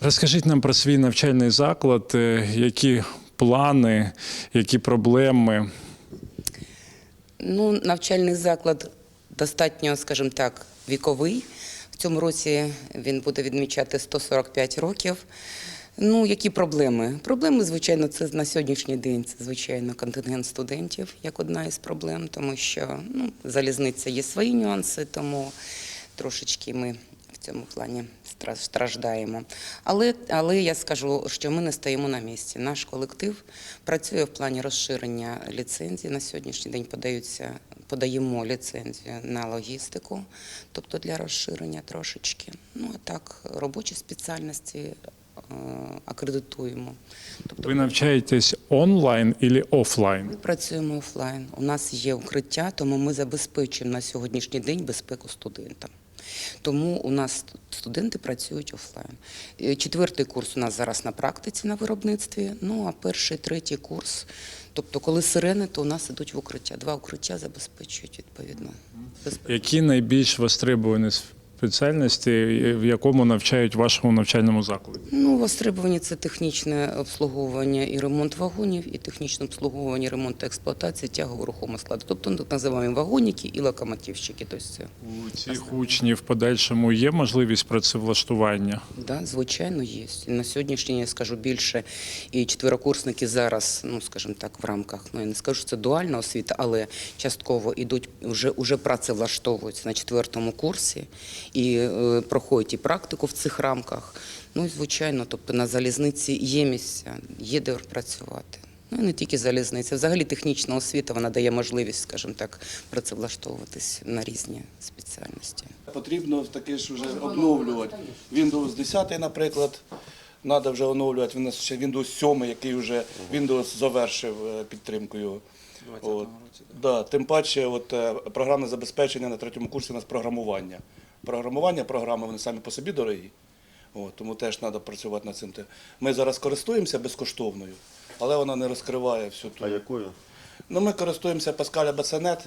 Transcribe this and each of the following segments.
Розкажіть нам про свій навчальний заклад, э, які плани, які проблеми. Ну, навчальний заклад достатньо, скажімо так, віковий. В цьому році він буде відмічати 145 років. Ну, які проблеми? Проблеми, звичайно, це на сьогоднішній день. Це звичайно контингент студентів як одна із проблем, тому що ну, залізниця є свої нюанси, тому трошечки ми в цьому плані страждаємо. Але, але я скажу, що ми не стоїмо на місці. Наш колектив працює в плані розширення ліцензії. На сьогоднішній день подаються, подаємо ліцензію на логістику, тобто для розширення трошечки. Ну а так, робочі спеціальності акредитуємо. Тобто Ви навчаєтесь онлайн або офлайн? ми працюємо офлайн. У нас є укриття, тому ми забезпечуємо на сьогоднішній день безпеку студентам. Тому у нас студенти працюють офлайн. Е, Четвертий курс у нас зараз на практиці на виробництві. Ну а перший, третій курс. Тобто, коли сирени, то у нас ідуть в укриття. Два укриття забезпечують відповідно. безпеку. Які найбільш востребовані спеціальності, в якому навчають в вашому навчальному закладі? Ну, востребовані це технічне обслуговування і ремонт вагонів, і технічне обслуговування, ремонт та експлуатація тягового рухомого складу. Тобто ну, так називаємо вагоніки і локомотивщики. Тобто це У цих учнів в подальшому є можливість працевлаштування? Да, звичайно, є. На сьогоднішній я скажу більше. І четверокурсники зараз, ну скажімо так, в рамках, ну я не скажу, що це дуальна освіта, але частково ідуть вже вже працевлаштовуються на четвертому курсі і е, проходять і практику в цих рамках. Ну і звичайно, тобто на залізниці є місця, є де працювати. Ну і не тільки залізниця. Взагалі технічна освіта вона дає можливість, скажімо так, працевлаштовуватись на різні спеціальності. Потрібно таки ж вже обновлювати. Windows 10, наприклад, треба вже оновлювати. У нас ще Windows 7, який вже Windows завершив е, підтримку його. От. Да, тим паче, от, е, програмне забезпечення на третьому курсі у нас програмування. Програмування програми вони самі по собі дорогі. От, тому теж треба працювати над цим. Ми зараз користуємося безкоштовною, але вона не розкриває всю ту. А якою? Ну, ми користуємося Pascal BCNet.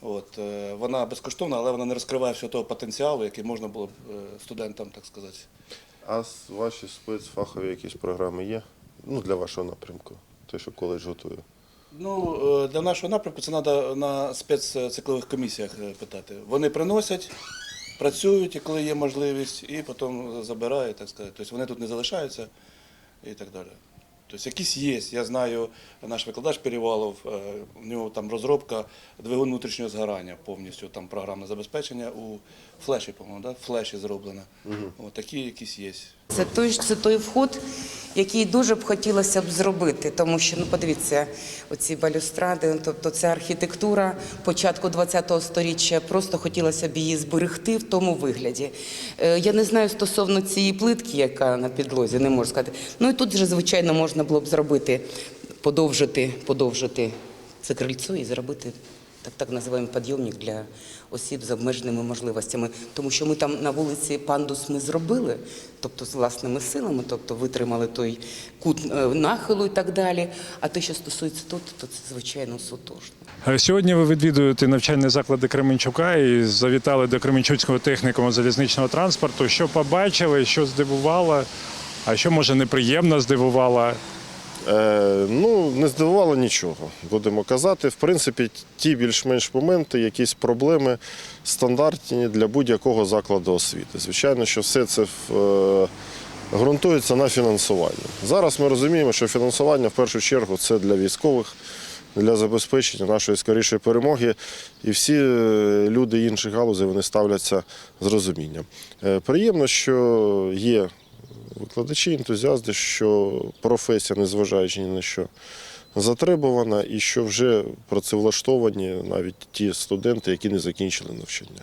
От, е, вона безкоштовна, але вона не розкриває всього того потенціалу, який можна було б е, студентам, так сказати. А ваші спецфахові якісь програми є? Ну, для вашого напрямку, те, що коледж готує. Ну, е, для нашого напрямку це треба на спецциклових комісіях питати. Вони приносять, працюють, коли є можливість, і потім забирають, так сказати. Тобто вони тут не залишаються і так далі. Тобто якісь є. Я знаю, наш викладач Перевалов, е, у нього там розробка двигун внутрішнього згорання повністю, там програмне забезпечення у флеші, по-моєму, да? флеші зроблено. От такі якісь є. Це той, це той вход, який дуже б хотілося б зробити, тому що ну подивіться, оці балюстради, тобто ця архітектура початку ХХ століття, просто хотілося б її зберегти в тому вигляді. Е, Я не знаю стосовно цієї плитки, яка на підлозі, не можу сказати. Ну і тут вже звичайно можна було б зробити, подовжити, подовжити це крильцо і зробити так, так називаємо підйомник для осіб з обмеженими можливостями. Тому що ми там на вулиці пандус ми зробили, тобто з власними силами, тобто витримали той кут е, нахилу і так далі. А те, що стосується тут, то це звичайно сутужно. Е, Сьогодні ви відвідуєте навчальні заклади Кременчука і завітали до Кременчуцького технікуму залізничного транспорту. Що побачили, що здивувало, а що може неприємно здивувало? Е, ну, не здивувало нічого, будемо казати. В принципі, ті більш-менш моменти, якісь проблеми стандартні для будь-якого закладу освіти. Звичайно, що все це е, ґрунтується на фінансуванні. Зараз ми розуміємо, що фінансування в першу чергу це для військових, для забезпечення нашої скорішої перемоги. І всі е, люди інших галузей вони ставляться з розумінням. Приємно, що є викладачі, ентузіасти, що професія, незважаючи ні на що, затребувана і що вже працевлаштовані навіть ті студенти, які не закінчили навчання.